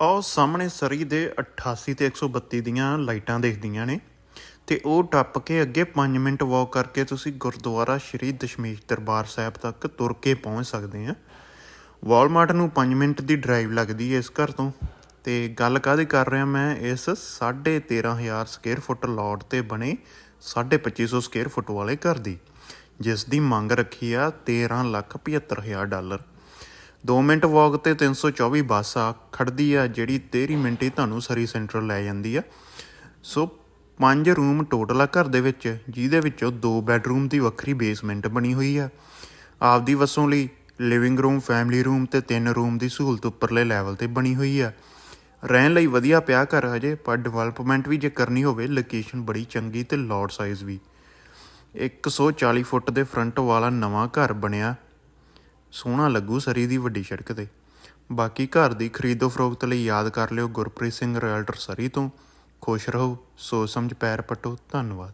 ਆਹ ਸਾਹਮਣੇ ਸਰੀ ਦੇ 88 ਤੇ 132 ਦੀਆਂ ਲਾਈਟਾਂ ਦੇਖਦੀਆਂ ਨੇ ਤੇ ਉਹ ਟੱਪ ਕੇ ਅੱਗੇ 5 ਮਿੰਟ ਵਾਕ ਕਰਕੇ ਤੁਸੀਂ ਗੁਰਦੁਆਰਾ ਸ਼੍ਰੀ ਦਸ਼ਮੇਸ਼ ਦਰਬਾਰ ਸਾਹਿਬ ਤੱਕ ਤੁਰ ਕੇ ਪਹੁੰਚ ਸਕਦੇ ਆ। ਵਾਲਮਾਰਟ ਨੂੰ 5 ਮਿੰਟ ਦੀ ਡਰਾਈਵ ਲੱਗਦੀ ਹੈ ਇਸ ਘਰ ਤੋਂ। ਤੇ ਗੱਲ ਕਾਹਦੀ ਕਰ ਰਿਹਾ ਮੈਂ? ਇਸ 13500 ਸਕੁਅਰ ਫੁੱਟ ਲੋਟ ਤੇ ਬਣੇ 2500 ਸਕੁਅਰ ਫੁੱਟ ਵਾਲੇ ਘਰ ਦੀ, ਜਿਸ ਦੀ ਮੰਗ ਰੱਖੀ ਆ 1375000 ਡਾਲਰ। 2 ਮਿੰਟ ਵਾਕ ਤੇ 324 ਬੱਸ ਆ ਖੜਦੀ ਆ, ਜਿਹੜੀ 13 ਮਿੰਟ ਹੀ ਤੁਹਾਨੂੰ ਸਰੀ ਸੈਂਟਰਲ ਲੈ ਜਾਂਦੀ ਆ। ਸੋ ਪੰਜ ਰੂਮ ਟੋਟਲ ਆ ਘਰ ਦੇ ਵਿੱਚ, ਜਿਹਦੇ ਵਿੱਚੋਂ ਦੋ ਬੈੱਡਰੂਮ ਦੀ ਵੱਖਰੀ ਬੇਸਮੈਂਟ ਬਣੀ ਹੋਈ ਆ। ਆਪਦੀ ਵਸੋਂ ਲਈ ਲਿਵਿੰਗ ਰੂਮ, ਫੈਮਿਲੀ ਰੂਮ ਤੇ ਤਿੰਨ ਰੂਮ ਦੀ ਸਹੂਲਤ ਉੱਪਰਲੇ ਲੈਵਲ ਤੇ ਬਣੀ ਹੋਈ ਆ। ਰਹਿਣ ਲਈ ਵਧੀਆ ਪਿਆ ਘਰ ਹਜੇ, ਪਰ ਡਿਵੈਲਪਮੈਂਟ ਵੀ ਜੇ ਕਰਨੀ ਹੋਵੇ, ਲੋਕੇਸ਼ਨ ਬੜੀ ਚੰਗੀ ਤੇ ਲੋਟ ਸਾਈਜ਼ ਵੀ। 140 ਫੁੱਟ ਦੇ ਫਰੰਟ ਵਾਲਾ ਨਵਾਂ ਘਰ ਬਣਿਆ ਸੋਹਣਾ ਲੱਗੂ ਸਰੀ ਦੀ ਵੱਡੀ ਸੜਕ ਤੇ। ਬਾਕੀ ਘਰ ਦੀ ਖਰੀਦੋ ਫਰੋਖਤ ਲਈ ਯਾਦ ਕਰ ਲਿਓ ਗੁਰਪ੍ਰੀਤ ਸਿੰਘ ਰਿਐਲਟਰ ਸਰੀ ਤੋਂ। ਖੁਸ਼ ਰਹੋ, ਸੋਚ ਸਮਝ ਪੈਰ ਪਟੋ, ਧੰਨਵਾਦ।